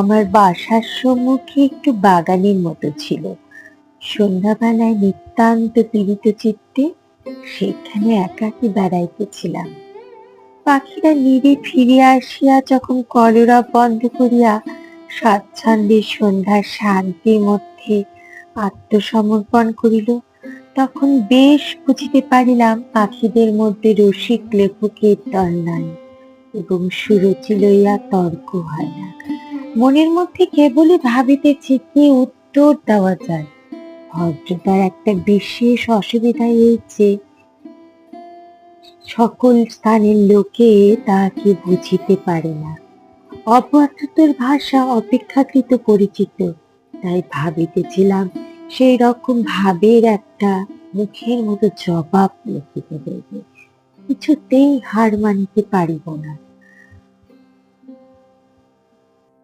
আমার বাসার সম্মুখে একটু বাগানের মতো ছিল। সন্ধ্যাবেলায় নিতান্ত পীড়িত চিত্তে সেখানে একাকী বেড়াইতেছিলাম পাখিরা নিরে ফিরে আসিয়া যখন কলরা বন্ধ করিয়া স্বাচ্ছন্দ্যে সন্ধ্যার শান্তির মধ্যে আত্মসমর্পণ করিল, তখন বেশ বুঝিতে পারিলাম পাখিদের মধ্যে রসিক লেখকের দল নাই এবং সুরুচি লইয়া তর্ক হয় না। মনের মধ্যে কেবলই ভাবিতেছে কি উত্তর দেওয়া যায়। ভদ্রতার একটা বিশেষ অসুবিধা এই যে, সকল স্থানের লোকে তাহাকে বুঝিতে পারে না। অপরাধের ভাষা অপেক্ষাকৃত পরিচিত, তাই ভাবিতেছিলাম সেই রকম ভাবের একটা মুখের মতো জবাব লিখিতে দেবে কিছুতেই হার মানিতে পারিব না।